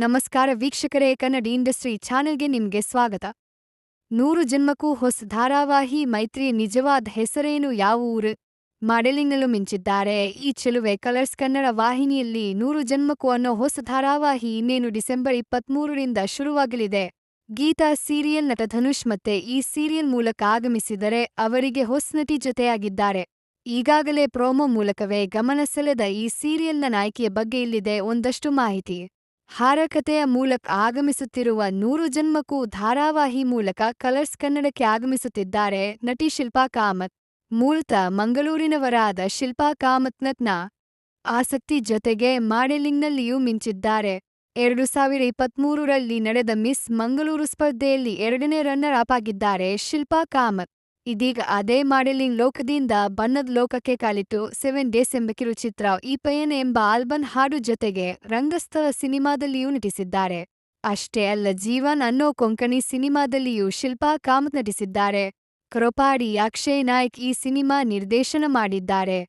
ನಮಸ್ಕಾರ ವೀಕ್ಷಕರೇ, ಕನ್ನಡ ಇಂಡಸ್ಟ್ರಿ ಚಾನೆಲ್ಗೆ ನಿಮ್ಗೆ ಸ್ವಾಗತ. ನೂರು ಜನ್ಮಕ್ಕೂ ಹೊಸ ಧಾರಾವಾಹಿ ಮೈತ್ರಿ ನಿಜವಾದ ಹೆಸರೇನು, ಯಾವ ಊರು? ಮಾಡೆಲಿಂಗ್ನಲ್ಲೂ ಮಿಂಚಿದ್ದಾರೆ. ಈ ಚೆಲುವೆ ಕಲರ್ಸ್ ಕನ್ನಡ ವಾಹಿನಿಯಲ್ಲಿ ನೂರು ಜನ್ಮಕ್ಕೂ ಅನ್ನೋ ಹೊಸ ಧಾರಾವಾಹಿ ಇನ್ನೇನು ಡಿಸೆಂಬರ್ ಇಪ್ಪತ್ಮೂರರಿಂದ ಶುರುವಾಗಲಿದೆ. ಗೀತಾ ಸೀರಿಯಲ್ ನಟ ಧನುಷ್ ಮತ್ತೆ ಈ ಸೀರಿಯಲ್ ಮೂಲಕ ಆಗಮಿಸಿದರೆ ಅವರಿಗೆ ಹೊಸ ನಟಿ ಜೊತೆಯಾಗಿದ್ದಾರೆ. ಈಗಾಗಲೇ ಪ್ರೋಮೋ ಮೂಲಕವೇ ಗಮನ ಸೆಳೆದ ಈ ಸೀರಿಯಲ್ನ ನಾಯಕಿಯ ಬಗ್ಗೆ ಇಲ್ಲಿದೆ ಒಂದಷ್ಟು ಮಾಹಿತಿ. ಹಾರಕಥೆಯ ಮೂಲಕ ಆಗಮಿಸುತ್ತಿರುವ ನೂರು ಜನ್ಮಕ್ಕೂ ಧಾರಾವಾಹಿ ಮೂಲಕ ಕಲರ್ಸ್ ಕನ್ನಡಕ್ಕೆ ಆಗಮಿಸುತ್ತಿದ್ದಾರೆ ನಟಿ ಶಿಲ್ಪಾ ಕಾಮತ್. ಮೂಲತಃ ಮಂಗಳೂರಿನವರಾದ ಶಿಲ್ಪಾ ಕಾಮತ್ನತ್ನ ಆಸಕ್ತಿ ಜೊತೆಗೆ ಮಾಡೆಲಿಂಗ್ನಲ್ಲಿಯೂ ಮಿಂಚಿದ್ದಾರೆ. ಎರಡು ಸಾವಿರ ಇಪ್ಪತ್ಮೂರರಲ್ಲಿ ನಡೆದ ಮಿಸ್ ಮಂಗಳೂರು ಸ್ಪರ್ಧೆಯಲ್ಲಿ ಎರಡನೇ ರನ್ನರ್ ಅಪ್ ಆಗಿದ್ದಾರೆ ಶಿಲ್ಪಾ ಕಾಮತ್. ಇದೀಗ ಅದೇ ಮಾಡೆಲಿಂಗ್ ಲೋಕದಿಂದ ಬಣ್ಣದ ಲೋಕಕ್ಕೆ ಕಾಲಿಟ್ಟು ಸೆವೆನ್ ಡೇಸ್ ಎಂಬ ಕಿರುಚಿತ್ರ ಈ ಪಯಣ ಎಂಬ ಆಲ್ಬನ್ ಹಾಡು ಜೊತೆಗೆ ರಂಗಸ್ಥಳ ಸಿನಿಮಾದಲ್ಲಿಯೂ ನಟಿಸಿದ್ದಾರೆ. ಅಷ್ಟೇ ಅಲ್ಲ, ಜೀವನ್ ಅನ್ನೋ ಕೊಂಕಣಿ ಸಿನಿಮಾದಲ್ಲಿಯೂ ಶಿಲ್ಪಾ ಕಾಮತ್ ನಟಿಸಿದ್ದಾರೆ. ಕ್ರೊಪಾಡಿ ಅಕ್ಷಯ್ ನಾಯ್ಕ್ ಈ ಸಿನಿಮಾ ನಿರ್ದೇಶನ ಮಾಡಿದ್ದಾರೆ.